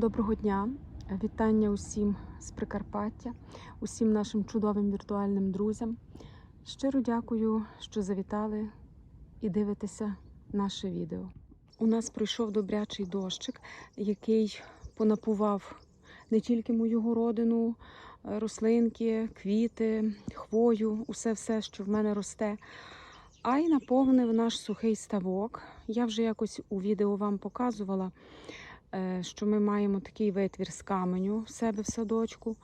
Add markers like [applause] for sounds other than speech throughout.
Доброго дня! Вітання усім з Прикарпаття, усім нашим чудовим віртуальним друзям. Щиро дякую, що завітали і дивитеся наше відео. У нас прийшов добрячий дощик, який понапував не тільки мою городину, рослинки, квіти, хвою, усе все, що в мене росте, а й наповнив наш сухий ставок. Я вже якось у відео вам показувала що ми маємо такий витвір з каменю в себе в садочку.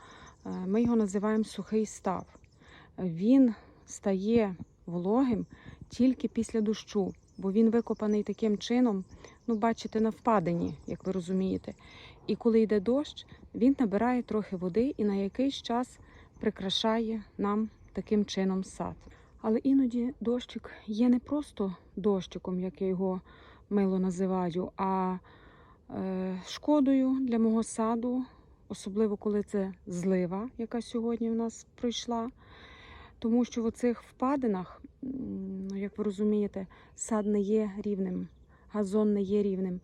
Е, Ми його називаємо сухий став. Він стає вологим тільки після дощу, бо він викопаний таким чином, ну, бачите, на впадині, як ви розумієте. І коли йде дощ, він набирає трохи води і на якийсь час прикрашає нам таким чином сад. Але іноді дощик є не просто дощиком, як я його мило називаю, а е, шкодою для мого саду, особливо коли це злива, яка сьогодні в нас пройшла. Тому що в оцих впадинах, ну, як ви розумієте, сад не є рівним, газон не є рівним.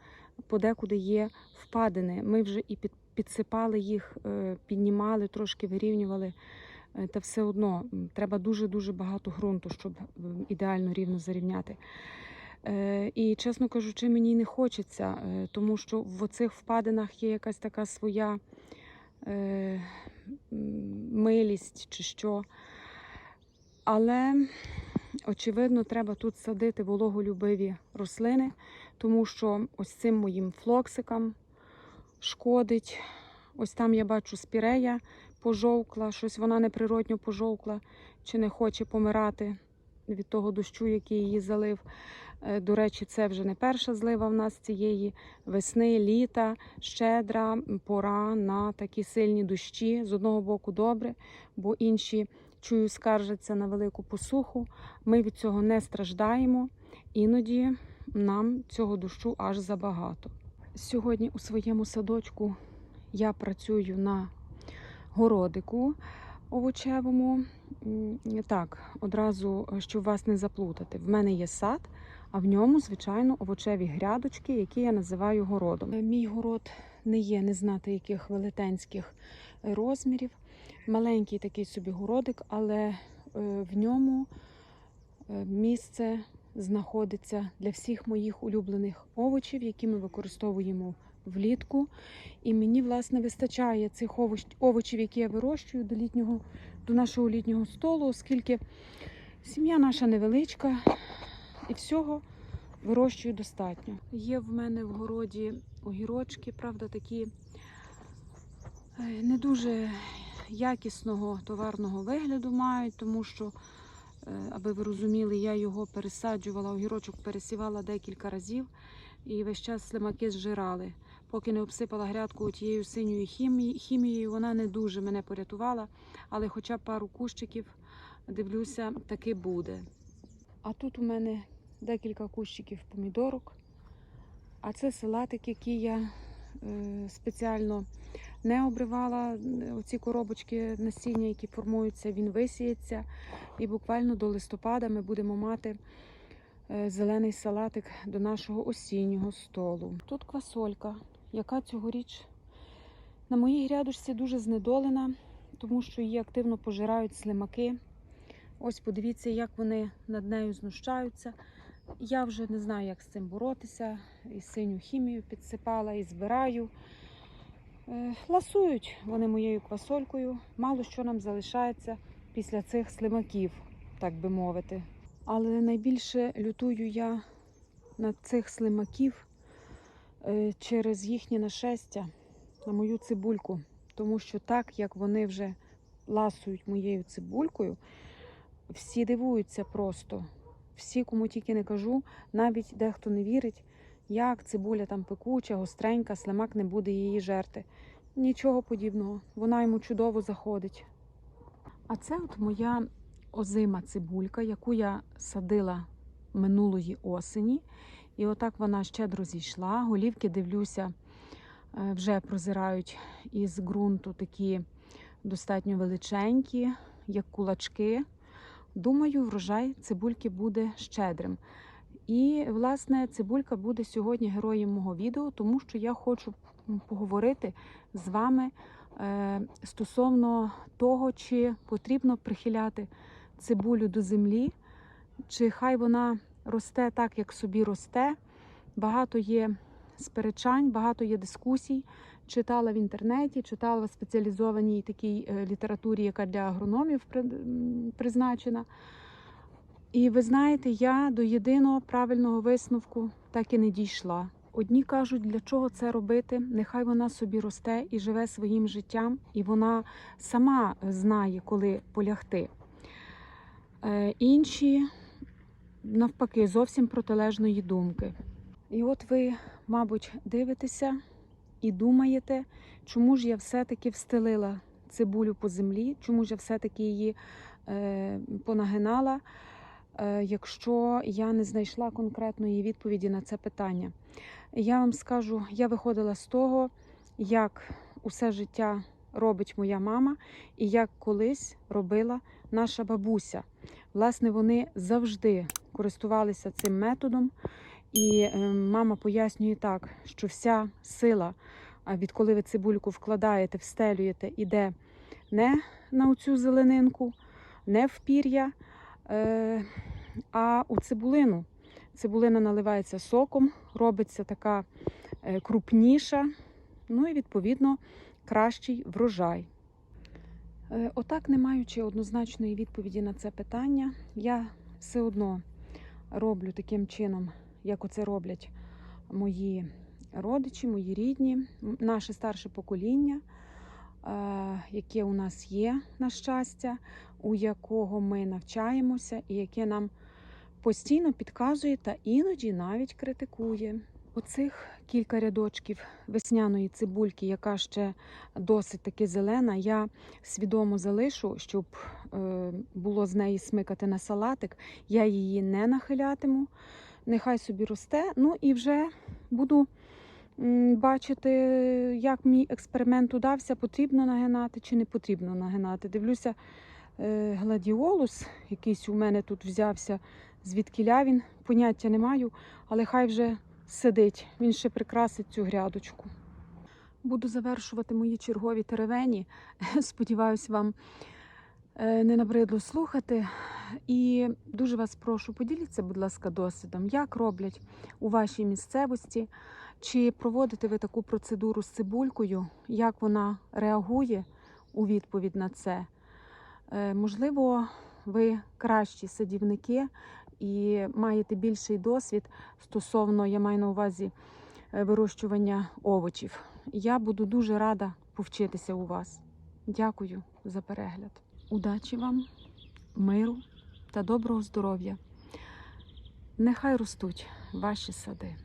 Подекуди є впадини. Ми вже і підсипали їх, е, піднімали, трошки вирівнювали. Е, Та все одно треба дуже-дуже багато ґрунту, щоб ідеально рівно зарівняти. Е, І, чесно кажучи, мені не хочеться, е, тому що в оцих впадинах є якась така своя е, милість чи що. Але, очевидно, треба тут садити вологолюбиві рослини, тому що ось цим моїм флоксикам шкодить. Ось там я бачу спірея пожовкла, щось вона неприродньо пожовкла чи не хоче помирати від того дощу, який її залив. Е, До речі, це вже не перша злива в нас цієї весни, літа, щедра пора на такі сильні дощі. З одного боку добре, бо інші чую скаржаться на велику посуху. Ми від цього не страждаємо. Іноді нам цього дощу аж забагато. Сьогодні у своєму садочку я працюю на городику овочевому. Так, одразу, е, щоб вас не заплутати. В мене є сад, а в ньому, звичайно, овочеві грядочки, які я називаю городом. Е, Мій город не є не знати яких велетенських е, розмірів. Маленький такий собі городик, але в ньому місце знаходиться для всіх моїх улюблених овочів, які ми використовуємо влітку. І мені, власне, вистачає цих овоч, овочів, які я вирощую до літнього, до нашого літнього столу, оскільки сім'я наша невеличка і всього вирощую достатньо. Є в мене в городі огірочки, правда, такі е, не дуже якісного товарного вигляду мають, тому що, е, аби ви розуміли, я його пересаджувала, огірочок пересівала декілька разів і весь час слимаки зжирали. Поки не обсипала грядку тією синьою хімією, вона не дуже мене порятувала, але хоча б пару кущиків, дивлюся, таки буде. А тут у мене декілька кущиків помідорок. А це салатик, який я е, спеціально не обривала. Оці коробочки насіння, які формуються, він висіється. І буквально до листопада ми будемо мати е, зелений салатик до нашого осіннього столу. Тут квасолька, яка цьогоріч на моїй грядочці дуже знедолена, тому що її активно пожирають слимаки. Ось подивіться, як вони над нею знущаються. Я вже не знаю, як з цим боротися. І синю хімію підсипала, і збираю. Е, Ласують вони моєю квасолькою. Мало що нам залишається після цих слимаків, так би мовити. Але найбільше лютую я на цих слимаків через їхнє нашестя на мою цибульку. Тому що так як вони вже ласують моєю цибулькою, всі дивуються просто. Всі, кому тільки не кажу, навіть дехто не вірить, як цибуля там пекуча, гостренька, слимак не буде її жерти. Нічого подібного. Вона йому чудово заходить. А це от моя озима цибулька, яку я садила минулої осені. І отак вона щедро зійшла. Голівки, дивлюся, е, вже прозирають із ґрунту такі достатньо величенькі, як кулачки. Думаю, врожай цибульки буде щедрим. І, власне, цибулька буде сьогодні героєм мого відео, тому що я хочу поговорити з вами е, стосовно того, чи потрібно прихиляти цибулю до землі, чи хай вона росте так, як собі росте. Багато є сперечань, багато є дискусій. Читала в інтернеті, читала в спеціалізованій такій е, літературі, яка для агрономів призначена. І ви знаєте, я до єдиного правильного висновку так і не дійшла. Одні кажуть, для чого це робити? Нехай вона собі росте і живе своїм життям, і вона сама знає, коли полягти. Е, Інші, навпаки, зовсім протилежної думки. І от ви, мабуть, дивитеся і думаєте, чому ж я все-таки встелила цибулю по землі, чому ж я все-таки її е, понагинала, е, якщо я не знайшла конкретної відповіді на це питання. Я вам скажу, я виходила з того, як усе життя робить моя мама, і як колись робила наша бабуся. Власне, вони завжди користувалися цим методом. І е, мама пояснює так, що вся сила, відколи ви цибульку вкладаєте, встелюєте, іде не на оцю зеленинку, не в пір'я, е, а у цибулину. Цибулина наливається соком, робиться така е, крупніша, ну і відповідно кращий врожай. Е, Отак, не маючи однозначної відповіді на це питання, я все одно роблю таким чином, як оце роблять мої родичі, мої рідні, наше старше покоління, е, яке у нас є, на щастя, у якого ми навчаємося і яке нам постійно підказує та іноді навіть критикує. Оцих кілька рядочків весняної цибульки, яка ще досить таки зелена, я свідомо залишу, щоб е, було з неї смикати на салатик. Я її не нахилятиму, нехай собі росте. Ну і вже буду бачити, як мій експеримент удався, потрібно нагинати чи не потрібно нагинати. Дивлюся, е, гладіолус якийсь у мене тут взявся, звідкіля він, поняття не маю, але хай вже сидить, він ще прикрасить цю грядочку. Буду завершувати мої чергові теревені. [laughs] Сподіваюсь, вам е, не набридло слухати. І дуже вас прошу, поділіться, будь ласка, досвідом, як роблять у вашій місцевості, чи проводите ви таку процедуру з цибулькою, як вона реагує у відповідь на це. Е, Можливо, ви кращі садівники і маєте більший досвід стосовно, я маю на увазі е, вирощування овочів. Я буду дуже рада повчитися у вас. Дякую за перегляд. Удачі вам, миру та доброго здоров'я. Нехай ростуть ваші сади.